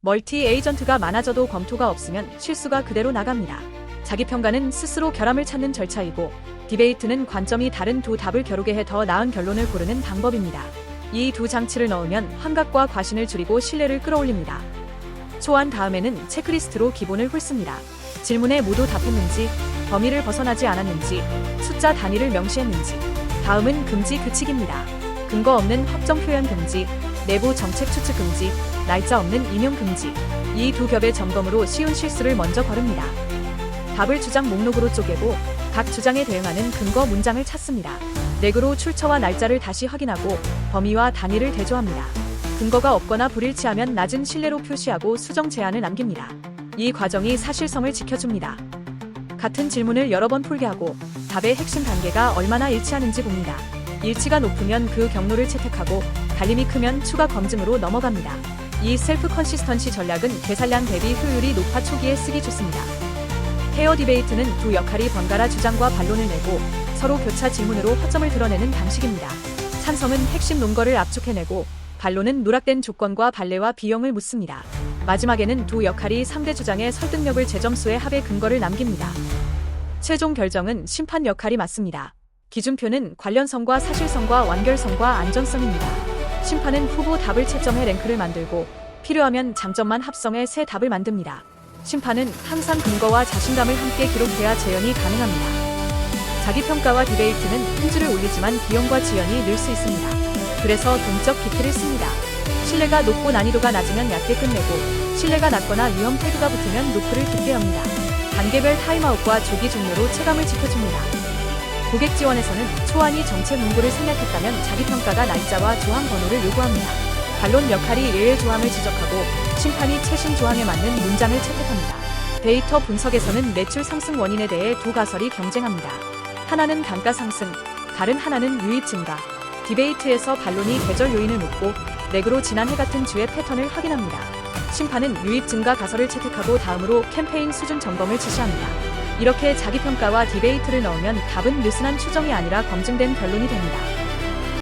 멀티 에이전트가 많아져도 검토가 없으면 실수가 그대로 나갑니다. 자기 평가는 스스로 결함을 찾는 절차이고 디베이트는 관점이 다른 두 답을 겨루게 해 더 나은 결론을 고르는 방법입니다. 이 두 장치를 넣으면 환각과 과신을 줄이고 신뢰를 끌어올립니다. 초안 다음에는 체크리스트로 기본을 훑습니다. 질문에 모두 답했는지, 범위를 벗어나지 않았는지, 숫자 단위를 명시했는지. 다음은 금지 규칙입니다. 근거 없는 확정 표현 금지, 내부 정책 추측 금지, 날짜 없는 인용 금지. 이 두 겹의 점검으로 쉬운 실수를 먼저 거릅니다. 답을 주장 목록으로 쪼개고 각 주장에 대응하는 근거 문장을 찾습니다. 렉으로 출처와 날짜를 다시 확인하고 범위와 단위를 대조합니다. 근거가 없거나 불일치하면 낮은 신뢰로 표시하고 수정 제안을 남깁니다. 이 과정이 사실성을 지켜줍니다. 같은 질문을 여러 번 풀게 하고 답의 핵심 단계가 얼마나 일치하는지 봅니다. 일치가 높으면 그 경로를 채택하고 갈림이 크면 추가 검증으로 넘어갑니다. 이 셀프 컨시스턴시 전략은 계산량 대비 효율이 높아 초기에 쓰기 좋습니다. 페어 디베이트는 두 역할이 번갈아 주장과 반론을 내고 서로 교차 질문으로 허점을 드러내는 방식입니다. 찬성은 핵심 논거를 압축해내고 반론은 누락된 조건과 반례와 비용을 묻습니다. 마지막에는 두 역할이 상대 주장의 설득력을 재점수에 합의 근거를 남깁니다. 최종 결정은 심판 역할이 맡습니다. 기준표는 관련성과 사실성과 완결성과 안전성입니다. 심판은 후보 답을 채점해 랭크를 만들고 필요하면 장점만 합성해 새 답을 만듭니다. 심판은 항상 근거와 자신감을 함께 기록해야 재현이 가능합니다. 자기 평가와 디베이트는 품질을 올리지만 비용과 지연이 늘 수 있습니다. 그래서 동적 기틀을 씁니다. 신뢰가 높고 난이도가 낮으면 얕게 끝내고 신뢰가 낮거나 위험 태그가 붙으면 노크를 깊게 엽니다. 단계별 타임아웃과 조기 종료로 체감을 지켜줍니다. 고객 지원에서는 초안이 정책 문구를 생략했다면 자기 평가가 날짜와 조항 번호를 요구합니다. 반론 역할이 예외 조항을 지적하고 심판이 최신 조항에 맞는 문장을 채택합니다. 데이터 분석에서는 매출 상승 원인에 대해 두 가설이 경쟁합니다. 하나는 단가 상승, 다른 하나는 유입 증가. 디베이트에서 반론이 계절 요인을 묻고 렉으로 지난해 같은 주의 패턴을 확인합니다. 심판은 유입 증가 가설을 채택하고 다음으로 캠페인 수준 점검을 지시합니다. 이렇게 자기평가와 디베이트를 넣으면 답은 느슨한 추정이 아니라 검증된 결론이 됩니다.